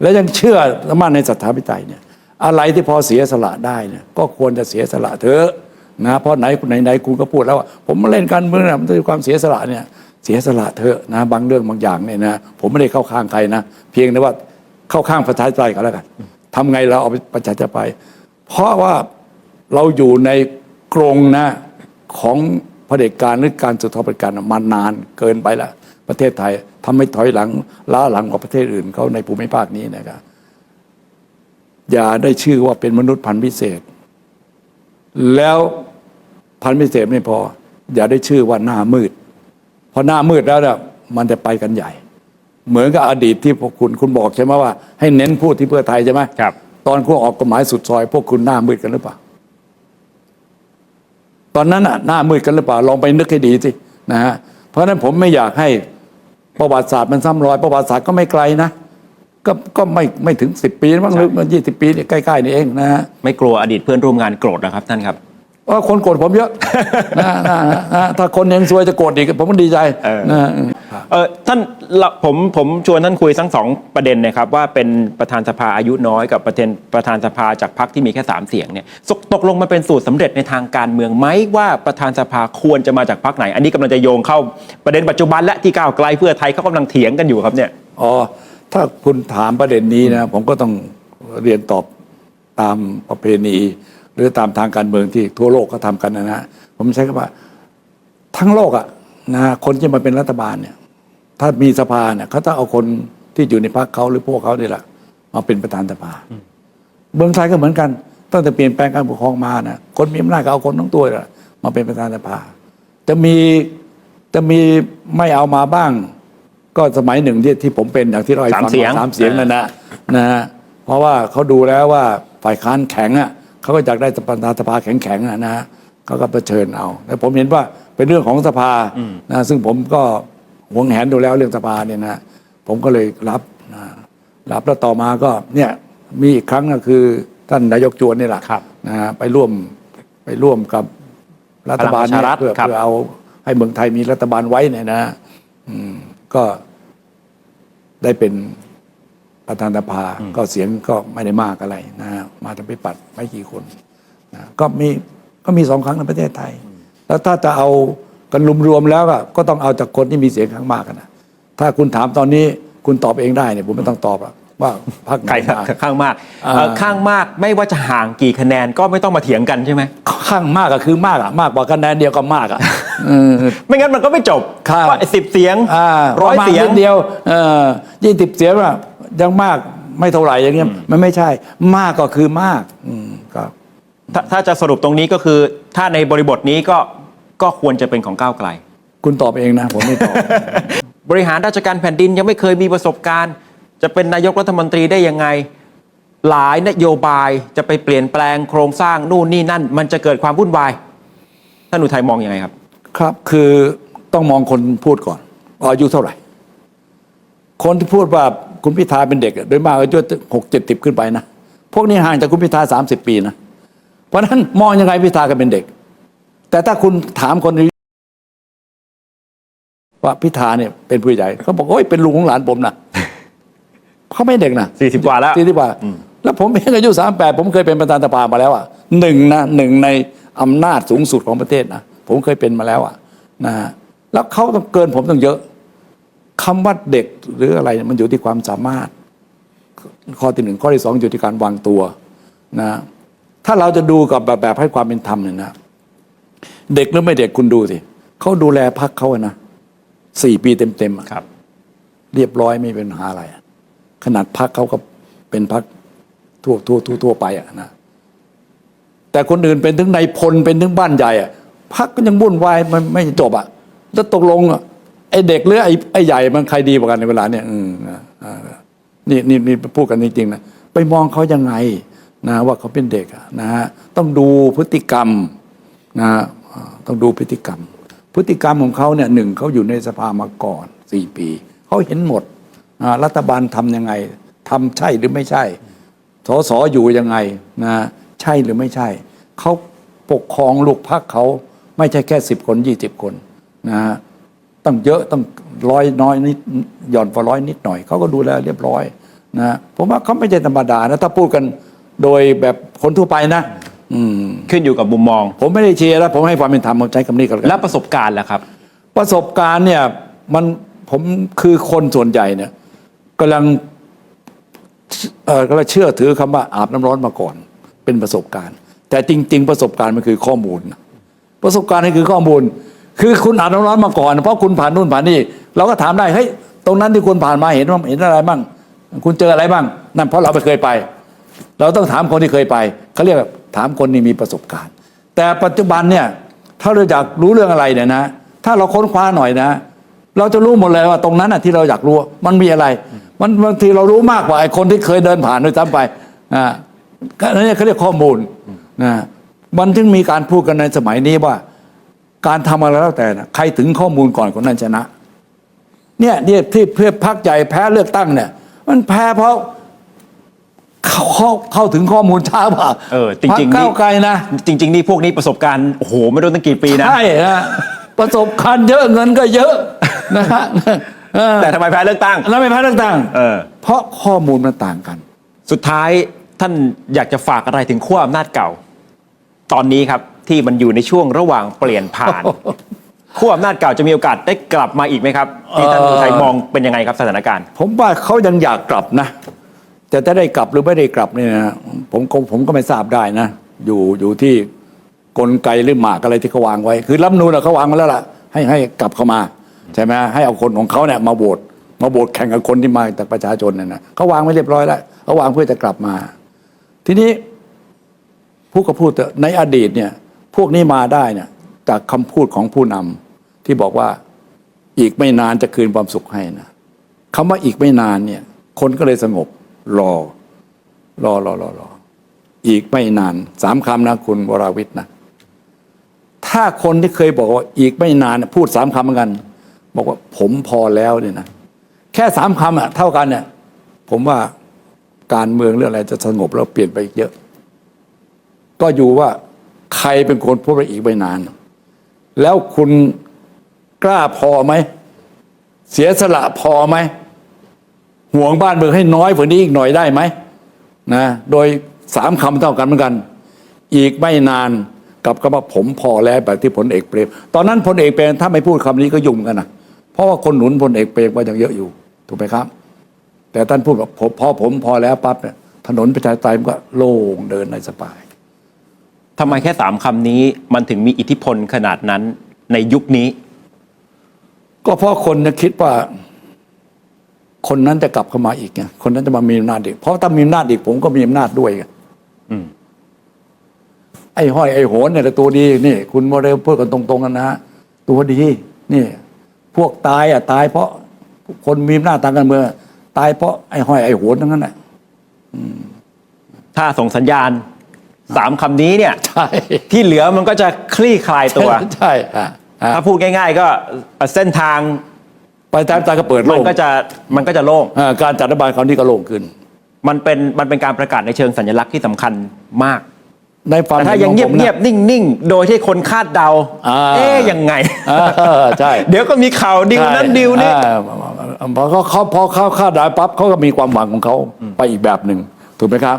แล้วยังเชื่อมั่นในศรัทธาพิไตยเนี่ยอะไรที่พอเสียสละได้เนี่ยก็ควรจะเสียสละเถอะนะเพราะไหนไหนไหนคุณก็พูดแล้วว่าผมมาเล่นการเมืองนะมันด้วยความเสียสละเนี่ยเสียสละเถอะนะบางเรื่องบางอย่างเนี่ยนะผมไม่ได้เข้าข้างใครนะเพียงแต่ว่าเข้าข้างประชาธิปไตยก็แล้วกันทำไงเราเอาประชาธิปไตยเพราะว่าเราอยู่ในกรงนะของเผด็จการหรือการสุดทอดเผด็จการมานานเกินไปแล้ว ประเทศไทยทำให้ถอยหลังล้าหลังกว่าประเทศอื่นเขาในภูมิภาคนี้นะครับอย่าได้ชื่อว่าเป็นมนุษย์พันธุ์พิเศษ แล้วพันธุ์พิเศษไม่พอ อย่าได้ชื่อว่าหน้ามืดเพราะหน้ามืดแล้วเนี่ยมันจะไปกันใหญ่ เหมือนกับอดีตที่พวกคุณคุณบอกใช่ไหมว่า ให้เน้นพูดที่เพื่อไทยใช่ไหมครับ ตอนคุณออกกฎหมายสุดซอย พวกคุณหน้ามืดกันหรือเปล่าตอนนั้นน่ะหน้ามืดกันหรือเปล่าลองไปนึกให้ดีสินะฮะเพราะฉะนั้นผมไม่อยากให้ ประวัติศาสตร์มันซ้ำรอยประวัติศาสตร์ก็ไม่ไกลนะ ก็ก็ไม่ไม่ถึงสิบปีมั้งหรือมันยี่สิบปีเนี่ยใกล้ๆนี่เองนะฮะไม่กลัวอดีตเพื่อนร่วมงานโกรธนะครับท่านครับว่าคนโกรธผมเยอะนะนะนะนะถ้าคนยังซวยจะโกรธอีกผมก็ดีใจเออนะ เออท่านผมผมชวนท่านคุยทั้งสองประเด็นนะครับว่าเป็นประธานสภาอายุน้อยกับประธานประธานสภาจากพรรคที่มีแค่สามเสียงเนี่ยตกตกลงมาเป็นสูตรสำเร็จในทางการเมืองไหมว่าประธานสภาควรจะมาจากพรรคไหน อันนี้กำลังจะโยงเข้าประเด็นปัจจุบันและที่ก้าวไกลเพื่อไทยเขากำลังเถียงกันอยู่ครับเนี่ย อ๋อ ถ้าคุณถามประเด็นนี้นะ ผมก็ต้องเรียนตอบตามประเพณี หรือตามทางการเมืองที่ทั่วโลกก็ทำกันนะนะผมใช้คำว่า ทั้งโลกอะนะคนที่มาเป็นรัฐบาลเนี่ย ถ้ามีสภาเนี่ยเขาต้องเอาคนที่อยู่ในพรรคเขาหรือพวกเขานี่แหละมาเป็นประธานสภาเมืองไทยก็เหมือนกันตั้งแต่เปลี่ยนแปลงการปกครองมานะคนมีอำนาจก็เอาคนทั้งตัวแหละมาเป็นประธานสภา จะมีจะมีไม่เอามาบ้าง ก็สมัยหนึ่งที่ที่ผมเป็นอย่างที่เราให้ฟังสามเสียงสามเสียงนั่นนะนะฮะเพราะว่าเขาดูแล้วว่าฝ่ายค้านแข็งอะเขาก็อยากได้ประธานสภาแข็งแข็งๆอะนะฮะเขาก็เผชิญเอาแต่ผมเห็นว่าเป็นเรื่องของสภานะซึ่งผมก็ หวงแหนดูแล้วเรื่องสภาเนี่ยนะผมก็เลยรับนะรับแล้วต่อมาก็เนี่ยมีอีกครั้งก็คือท่านนายกจวนนี่แหละครับนะฮะไปร่วมไปร่วมกับรัฐบาลพลังประชารัฐเพื่อครับเพื่อเอาให้เมืองไทยมีรัฐบาลไว้เนี่ยนะอืมก็ได้เป็นประธานสภาก็เสียงก็ไม่ได้มากอะไรนะฮะมาทำไปปัดไม่กี่คนนะก็มีก็มีสองครั้งในประเทศไทย แล้วถ้าจะเอา กันรวมๆแล้วก็ก็ต้องเอาจากคนที่มีเสียงข้างมากกันนะถ้าคุณถามตอนนี้คุณตอบเองได้เนี่ยผมไม่ต้องตอบอะว่าพรรคไหนใครมาข้างมากอ่าเอ่อข้างมากไม่ว่าจะห่างกี่คะแนนก็ไม่ต้องมาเถียงกันใช่ไหมข้างมากก็คือมากอะมากกว่าคะแนนเดียวก็มากอะเออ ไม่งั้นมันก็ไม่จบครับ ว่าสิบเสียงอ่าร้อยประมาณเสียงนิดเดียวเออยี่สิบเสียงอะยังมากไม่เท่าไหร่อย่างเงี้ยมันไม่ใช่ มากก็คือมาก อืมครับ ถ้าถ้าจะสรุปตรงนี้ก็คือ ถ้าในบริบทนี้ก็ ก็ควรจะเป็นของก้าวไกล คุณตอบเองนะ ผมไม่ตอบ บริหารราชการแผ่นดินยังไม่เคยมีประสบการณ์ จะเป็นนายกรัฐมนตรีได้ยังไง หลายนโยบายจะไปเปลี่ยนแปลงโครงสร้างนู่นนี่นั่น มันจะเกิดความวุ่นวายท่านอุทัยมองยังไงครับ ครับคือต้องมองคนพูดก่อนว่าอายุเท่าไหร่ คนที่พูดว่าคุณพิธาเป็นเด็กอะโดยมากอายุหกเจ็ดสิบขึ้นไปนะ พวกนี้ห่างจากคุณพิธาสามสิบปีนะ เพราะฉะนั้นมองยังไงพิธาก็เป็นเด็ก แต่ถ้าคุณถามคนอายุว่าพิธาเนี่ยเป็นผู้ใหญ่เขาบอกโอ้ยเป็นลุงของหลานผมนะเขาไม่เด็กนะ40กว่าแล้วสี่สิบกว่า แล้วผมเองอายุสามแปดผมเคยเป็นประธานสภามาแล้วอะหนึ่งนะหนึ่งในอำนาจสูงสุดของประเทศนะผมเคยเป็นมาแล้วอะนะฮะแล้วเขาต้องเกินผมต้องเยอะคำว่าเด็กหรืออะไรมันอยู่ที่ความสามารถ ข้อที่หนึ่งข้อที่สองอยู่ที่การวางตัวนะถ้าเราจะดูกับแบบแบบให้ความเป็นธรรมเนี่ยนะ เด็กหรือไม่เด็กคุณดูสิเขาดูแลพักเขาอะนะสี่ปีเต็มๆอะครับ เรียบร้อยไม่เป็นปัญหาอะไรอะขนาดพักเขาก็เป็นพักทั่วทั่วทั่วทั่วไปอะนะแต่คนอื่นเป็นถึงนายพลเป็นถึงบ้านใหญ่อะพักก็ยังวุ่นวายมันไม่จบอะแล้วตกลงอะไอ้เด็กหรือไอ้ไอ้ใหญ่มันใครดีกว่ากันในเวลาเนี่ยอืมอ่าอ่านี่นี่นี่พูดกันจริงๆนะไปมองเขายังไงนะว่าเขาเป็นเด็กอะนะฮะต้องดูพฤติกรรม นะฮะต้องดูพฤติกรรม พฤติกรรมของเขาเนี่ยหนึ่งเขาอยู่ในสภามาก่อนสี่ปีเขาเห็นหมดอ่ารัฐบาลทำยังไงทำใช่หรือไม่ใช่สสอยู่ยังไงนะใช่หรือไม่ใช่เขาปกครองลูกพักเขาไม่ใช่แค่สิบคนยี่สิบคนนะฮะต้องเยอะต้องร้อยน้อยนิดหย่อนกว่าร้อยนิดหน่อยเขาก็ดูแลเรียบร้อยนะผมว่าเขาไม่ใช่ธรรมดานะถ้าพูดกันโดยแบบคนทั่วไปนะ ขึ้นอยู่กับมุมมอง ผมไม่ได้เชียร์แล้วผมให้ความเป็นธรรมผมใช้คำนี้ก็แล้วกันและประสบการณ์ล่ะครับ ประสบการณ์เนี่ยมันผมคือคนส่วนใหญ่เนี่ยกำลังเออกำลังเชื่อถือคำว่าอาบน้ำร้อนมาก่อน เป็นประสบการณ์ แต่จริง ๆ ประสบการณ์มันคือข้อมูล ประสบการณ์นี่คือข้อมูล คือคุณอาบน้ำร้อนมาก่อน เพราะคุณผ่านนู่นผ่านนี่เราก็ถามได้เฮ้ยตรงนั้นที่คุณผ่านมาเห็นว่าเห็นอะไรบ้าง คุณเจออะไรบ้าง นั่นเพราะเราไปเคยไป เราต้องถามคนที่เคยไปเขาเรียกว่า ถามคนที่มีประสบการณ์ แต่ปัจจุบันเนี่ยถ้าเราอยากรู้เรื่องอะไรเนี่ยนะถ้าเราค้นคว้าหน่อยนะ เราจะรู้หมดเลยว่าตรงนั้นน่ะที่เราอยากรู้มันมีอะไร มันบางทีเรารู้มากกว่าไอ้คนที่เคยเดินผ่านด้วยซ้ำไปอ่าก็อันนี้เขาเรียกข้อมูลนะมันจึงมีการพูดกันในสมัยนี้ว่า การทำอะไรแล้วแต่นะใครถึงข้อมูลก่อนคนนั้นชนะ เนี่ยเนี่ยที่เพื่อพักใหญ่แพ้เลือกตั้งเนี่ย มันแพ้เพราะ เข้าเข้าเข้าถึงข้อมูลช้าป่ะเออจริงๆพคนี่ก้าวไกลนะจริง ๆ นี่พวกนี้ประสบการณ์โอ้โหไม่รู้ตั้งกี่ปีนะ ใช่นะประสบการณ์เยอะเงินก็เยอะนะฮะเออแต่ทำไมแพ้เลือกตั้ง แล้วไม่แพ้เลือกตั้งเออ เพราะข้อมูลมันต่างกัน สุดท้ายท่านอยากจะฝากอะไรถึงขั้วอำนาจเก่า ตอนนี้ครับที่มันอยู่ในช่วงระหว่างเปลี่ยนผ่าน ขั้วอำนาจเก่าจะมีโอกาสได้กลับมาอีกไหมครับที่ท่านเอ่ออุทัยมองเป็นยังไงครับสถานการณ์ ผมว่าเขายังอยากกลับนะ แต่ถ้าได้กลับหรือไม่ได้กลับเนี่ยนะผมผมก็ไม่ทราบได้นะ อยู่อยู่ที่กลไกหรือหมากอะไรที่เขาวางไว้ คือรัฐนูลเขาวางมาแล้วล่ะ ให้ให้กลับเข้ามาใช่ไหมให้เอาคนของเขาเนี่ยมาโหวตมาโหวตแข่งกับคนที่มาจากประชาชนเนี่ยนะเขาวางไว้เรียบร้อยแล้วเขาวางเพื่อจะกลับมา ทีนี้ผู้ก็พูดในอดีตเนี่ยพวกนี้มาได้เนี่ยจากคำพูดของผู้นำที่บอกว่าอีกไม่นานจะคืนความสุขให้นะคำว่าอีกไม่นานเนี่ย คนก็เลยสงบ รอ รอรอรอรออีกไม่นานสามคำนะคุณวราวิทย์นะ ถ้าคนที่เคยบอกว่าอีกไม่นานพูดสามคำเหมือนกัน บอกว่าผมพอแล้วเนี่ยนะแค่สามคำอะเท่ากันเนี่ย ผมว่าการเมืองเรื่องอะไรจะสงบแล้วเปลี่ยนไปอีกเยอะ ก็อยู่ว่าใครเป็นคนพูดว่าอีกไม่นาน แล้วคุณกล้าพอไหม เสียสละพอไหม ห่วงบ้านเมืองให้น้อยกว่านี้อีกหน่อยได้ไหมนะโดยสามคำเท่ากันเหมือนกัน อีกไม่นานกับคำว่าผมพอแล้วแบบที่พลเอกเปรม ตอนนั้นพลเอกเปรมถ้าไม่พูดคำนี้ก็ยุ่งกันนะเพราะว่าคนหนุนพลเอกเปรมก็ยังเยอะอยู่ถูกไหมครับ แต่ท่านพูดว่าผมพอผมพอแล้วปั๊บเนี่ยถนนประชาธิปไตยมันก็โล่งเดินในสบายทำไมแค่สามคำนี้มันถึงมีอิทธิพลขนาดนั้นในยุคนี้ ก็เพราะคนจะคิดว่า คนนั้นจะกลับเข้ามาอีกไงคนนั้นจะมามีอำนาจอีกเพราะถ้ามีอำนาจอีกผมก็มีอำนาจด้วยไงอืมไอ้ห้อยไอ้โหนเนี่ยแหละตัวดีนี่ คุณโมเดลพูดกันตรงๆกันนะฮะตัวดีนี่ พวกตายอะ ตายเพราะคนมีอำนาจทางการเมืองตายเพราะไอ้ห้อยไอ้โหนทั้งนั้นแหละถ้าส่งสัญญาณสามคำนี้เนี่ยใช่ที่เหลือมันก็จะคลี่คลายตัว ใช่อะอะถ้าพูดง่าย ๆ ก็เส้นทาง ไปตามตาก็เปิดโลมันกก็จะมันก็จะโล่ง อ่าการจัดรัฐบาลคราวนี้ก็โล่งขึ้น มันเป็นมันเป็นการประกาศในเชิงสัญลักษณ์ที่สำคัญมาก ในความแต่ถ้ายังเงียบห็นขอเงียผมบนิ่งนิ่ง ๆ โดยที่คนคาดเดา อ่า เอ๊ยยังไงอ่าใช่ เดี๋ยวก็มีข่าวดิวนั้นดิวนี้ อ่าพอเขาเขาพอเขาคาดได้ปั๊บเขาก็มีความหวังของเขาไปอีกแบบหนึ่งถูกไหมครับ